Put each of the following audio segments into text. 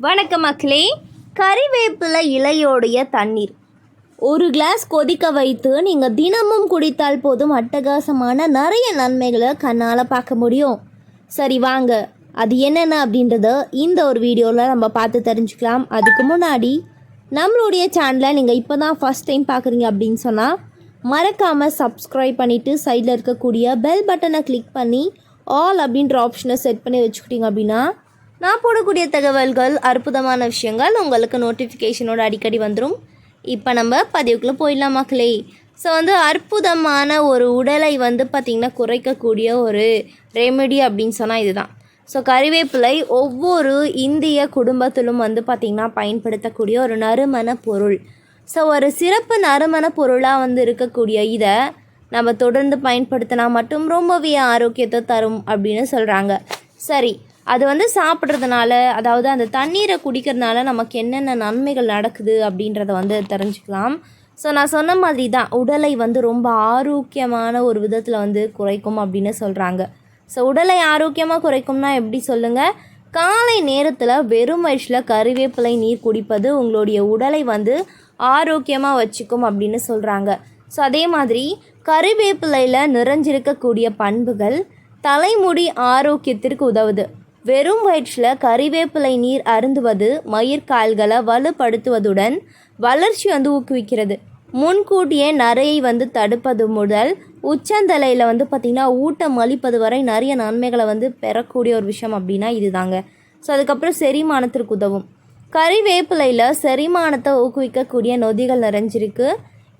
வணக்கம் மக்களே. கறிவேப்பிலை இலையோடைய தண்ணீர். ஒரு கிளாஸ் கொதிக்க வைத்து நீங்கள் தினமும் குடித்தால் போதும் அட்டகாசமான நிறைய நன்மைகளை கண்ணால் பார்க்க முடியும். சரி வாங்க. அது என்னென்ன அப்படின்றத இந்த ஒரு வீடியோவில் நம்ம பார்த்து தெரிஞ்சுக்கலாம். அதுக்கு முன்னாடி நம்மளுடைய சேனலை நீங்கள் இப்போ தான் ஃபஸ்ட் டைம் பார்க்குறீங்க அப்படின்னு சொன்னால் மறக்காமல் சப்ஸ்கிரைப் பண்ணிவிட்டு சைடில் இருக்கக்கூடிய பெல் பட்டனை கிளிக் பண்ணி ஆல் அப்படின்ற ஆப்ஷனை செட் பண்ணி வச்சுக்கிட்டிங்க அப்படின்னா நான் போடக்கூடிய தகவல்கள் அற்புதமான விஷயங்கள் உங்களுக்கு நோட்டிஃபிகேஷனோட அடிக்கடி வந்துடும் இப்போ நம்ம பதிவுக்குள்ளே போயிடலாம் மக்களே. ஸோ வந்து அற்புதமான ஒரு உடலை வந்து பார்த்திங்கன்னா குறைக்கக்கூடிய ஒரு ரெமெடி அப்படின்னு சொன்னால் இதுதான். ஸோ கறிவேப்பிலை ஒவ்வொரு இந்திய குடும்பத்திலும் வந்து பார்த்திங்கன்னா பயன்படுத்தக்கூடிய ஒரு நறுமண பொருள். ஸோ ஒரு சிறப்பு நறுமண பொருளாக வந்து இருக்கக்கூடிய இதை நம்ம தொடர்ந்து பயன்படுத்தினா மட்டும் ரொம்பவே ஆரோக்கியத்தை தரும் அப்படின்னு சொல்கிறாங்க சரி அது வந்து சாப்பிட்றதுனால அதாவது அந்த தண்ணீரை குடிக்கிறதுனால நமக்கு என்னென்ன நன்மைகள் நடக்குது அப்படின்றத வந்து தெரிஞ்சுக்கலாம். ஸோ நான் சொன்ன மாதிரி தான் உடலை வந்து ரொம்ப ஆரோக்கியமான ஒரு விதத்தில் வந்து குறைக்கும் அப்படின்னு சொல்கிறாங்க ஸோ உடலை ஆரோக்கியமாக குறைக்கும்னா எப்படி சொல்லுங்கள் காலை நேரத்தில் வெறும் வயசில் கறிவேப்பிலை நீர் குடிப்பது உங்களுடைய உடலை வந்து ஆரோக்கியமாக வச்சுக்கும் அப்படின்னு சொல்கிறாங்க ஸோ அதே மாதிரி கறிவேப்பிலையில் நிறைஞ்சிருக்கக்கூடிய பண்புகள் தலைமுடி ஆரோக்கியத்திற்கு உதவுது. வெறும் வயிற்றில் கறிவேப்பிலை நீர் அருந்துவது மயிர்கால்களை வலுப்படுத்துவதுடன் வளர்ச்சி வந்து ஊக்குவிக்கிறது. முன்கூட்டியே நரையை வந்து தடுப்பது முதல் உச்சந்தலையில் வந்து பார்த்திங்கன்னா ஊட்டம் அளிப்பது வரை நிறைய நன்மைகளை வந்து பெறக்கூடிய ஒரு விஷயம் அப்படின்னா இதுதாங்க. ஸோ அதுக்கப்புறம் செரிமானத்திற்கு உதவும். கறிவேப்பிலையில் செரிமானத்தை ஊக்குவிக்கக்கூடிய நொதிகள் நிறைஞ்சிருக்கு.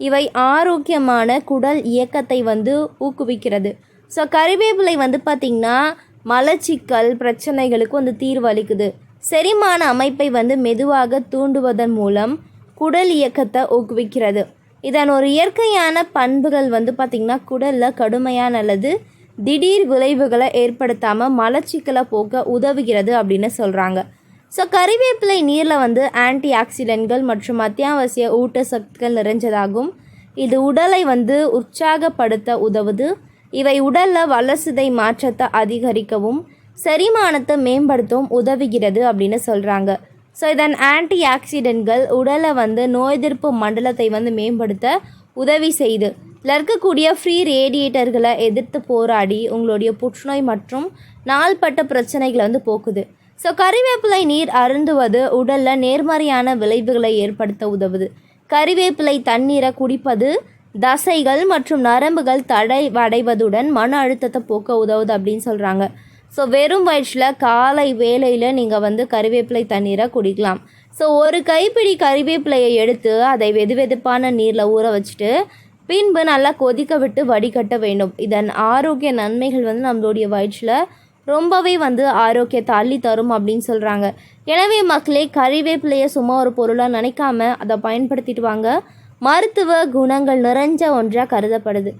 இவை ஆரோக்கியமான குடல் இயக்கத்தை வந்து ஊக்குவிக்கிறது. ஸோ கறிவேப்பிலை வந்து பார்த்திங்கன்னா மலச்சிக்கல் பிரச்சனைகளுக்கு வந்து தீர்வு அளிக்குது செரிமான அமைப்பை வந்து மெதுவாக தூண்டுவதன் மூலம் குடல் இயக்கத்தை ஊக்குவிக்கிறது. இதன் ஒரு இயற்கையான பண்புகள் வந்து பார்த்திங்கன்னா குடலில் கடுமையான அல்லது திடீர் விளைவுகளை ஏற்படுத்தாமல் மலச்சிக்கலை போக்க உதவுகிறது அப்படின்னு சொல்கிறாங்க ஸோ கறிவேப்பிலை நீரில் வந்து ஆன்டி ஆக்சிடென்ட்கள் மற்றும் அத்தியாவசிய ஊட்டச்சத்துக்கள் நிறைஞ்சதாகும் இது உடலை வந்து உற்சாகப்படுத்த உதவுது. இவை உடலில் வளர்சிதை மாற்றத்தை அதிகரிக்கவும் செரிமானத்தை மேம்படுத்தவும் உதவுகிறது அப்படின்னு சொல்கிறாங்க ஸோ இதன் ஆன்டி ஆக்சிடென்ட்கள் உடலை வந்து நோய் எதிர்ப்பு மண்டலத்தை வந்து மேம்படுத்த உதவி செய்து இதில் இருக்கக்கூடிய ஃப்ரீ ரேடியேட்டர்களை எதிர்த்து போராடி உங்களுடைய புற்றுநோய் மற்றும் நாள்பட்ட பிரச்சனைகளை வந்து போக்குது. ஸோ கறிவேப்பிலை நீர் அருந்துவது உடலில் நேர்மறையான விளைவுகளை ஏற்படுத்த உதவுது. கறிவேப்பிலை தண்ணீரை குடிப்பது தசைகள் மற்றும் நரம்புகள் தடை அடைவதுடன் மன அழுத்தத்தை போக்க உதவுது அப்படின்னு சொல்கிறாங்க ஸோ வெறும் வயிற்றில் காலை வேலையில் நீங்கள் வந்து கறிவேப்பிலை தண்ணீரை குடிக்கலாம். ஸோ ஒரு கைப்பிடி கறிவேப்பிலையை எடுத்து அதை வெது வெதுப்பான நீரில் ஊற வச்சுட்டு பின்பு நல்லா கொதிக்க விட்டு வடிகட்ட வேண்டும். இதன் ஆரோக்கிய நன்மைகள் வந்து நம்மளுடைய வயிற்றில் ரொம்பவே வந்து ஆரோக்கியத்தை அள்ளி தரும் அப்படின்னு சொல்கிறாங்க எனவே மக்களே கறிவேப்பிலையை சும்மா ஒரு பொருளாக நினைக்காம அதை பயன்படுத்திட்டு வாங்க. மருத்துவ குணங்கள் நிறைஞ்ச ஒன்றாக கருதப்படுது.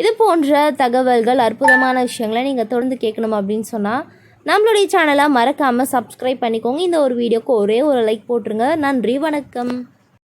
இது போன்ற தகவல்கள் அற்புதமான விஷயங்களை நீங்கள் தொடர்ந்து கேட்கணும் அப்படின்னு சொன்னால் நம்மளுடைய சேனலை மறக்காமல் சப்ஸ்கிரைப் பண்ணிக்கோங்க. இந்த ஒரு வீடியோக்கு ஒரே ஒரு லைக் போட்டுருங்க. நன்றி வணக்கம்.